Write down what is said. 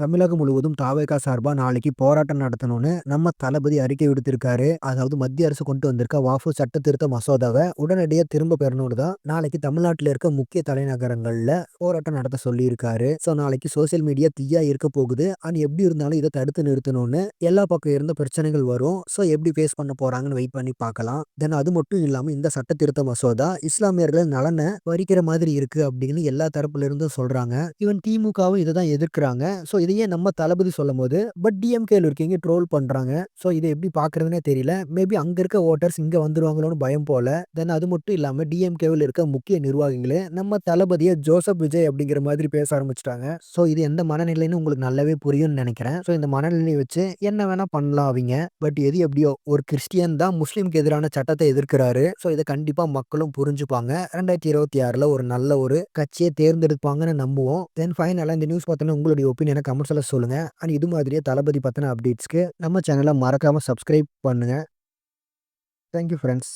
தமிழகம் முழுவதும் தாவேகா சார்பாக நாளைக்கு போராட்டம் நடத்தணும்னு நம்ம தளபதி அறிக்கை விடுத்திருக்காரு. அதாவது மத்திய அரசு கொண்டு வந்திருக்க வாஃபு சட்ட திருத்த மசோதாவை உடனடியாக திரும்ப பெறணும்னு தான் நாளைக்கு தமிழ்நாட்டில் இருக்க முக்கிய தலைநகரங்களில் போராட்டம் நடத்த சொல்லியிருக்காரு. ஸோ நாளைக்கு சோசியல் மீடியா தீயா இருக்க போகுது. அண்ட் எப்படி இருந்தாலும் இதை தடுத்து நிறுத்தணும்னு எல்லா பக்கம் இருந்த பிரச்சனைகள் வரும். ஸோ எப்படி ஃபேஸ் பண்ண போறாங்கன்னு வெயிட் பண்ணி பார்க்கலாம். தென் அது மட்டும் இல்லாமல் இந்த சட்ட திருத்த மசோதா இஸ்லாமியர்கள் நலனை பறிக்கிற மாதிரி இருக்கு அப்படின்னு எல்லா தரப்புல இருந்தும் சொல்றாங்க. ஈவன் திமுகவும் இதை தான் எதிர்க்கிறாங்க. ஸோ இதையே நம்ம தளபதி சொல்லும் போது பட் டிஎம்கேல இருக்கீங்க ட்ரோல் பண்றாங்க. ஸோ இதை எப்படி பாக்குறதுனே தெரியல. மேபி அங்க இருக்க ஓட்டர்ஸ் இங்க வந்துருவாங்களோன்னு பயம் போல. தென் அது மட்டும் இல்லாம டிஎம்கேவில் இருக்க முக்கிய நிர்வாகிகளே நம்ம தளபதியை ஜோசப் விஜய் அப்படிங்கிற மாதிரி பேச ஆரம்பிச்சிட்டாங்க. ஸோ இது எந்த மனநிலைன்னு உங்களுக்கு நல்லாவே புரியும்னு நினைக்கிறேன். ஸோ இந்த மனநிலையை வச்சு என்ன வேணா பண்ணலாம் அவங்க. பட் எது எப்படியோ ஒரு கிறிஸ்டியன் தான் முஸ்லீம்க்கு எதிரான சட்டத்தை எதிர்க்கிறாரு. ஸோ இதை கண்டிப்பா மக்களும் புரிஞ்சுப்பாங்க. ரெண்டாயிரத்தி இருபத்தி ஆறுல ஒரு நல்ல ஒரு கட்சியை தேர்ந்தெடுப்பாங்கன்னு நம்புவோம். தென் ஃபைனலாக இந்த நியூஸ் பார்த்தோன்னா உங்களுடைய ஒப்பீனியனை கமெண்ட்ஸில் சொல்லுங்கள் அண்ட் இது மாதிரியே தளபதி பற்றின அப்டேட்ஸ்க்கு நம்ம சேனலை மறக்காமல் சப்ஸ்கிரைப் பண்ணுங்கள் தேங்க்யூ ஃப்ரெண்ட்ஸ்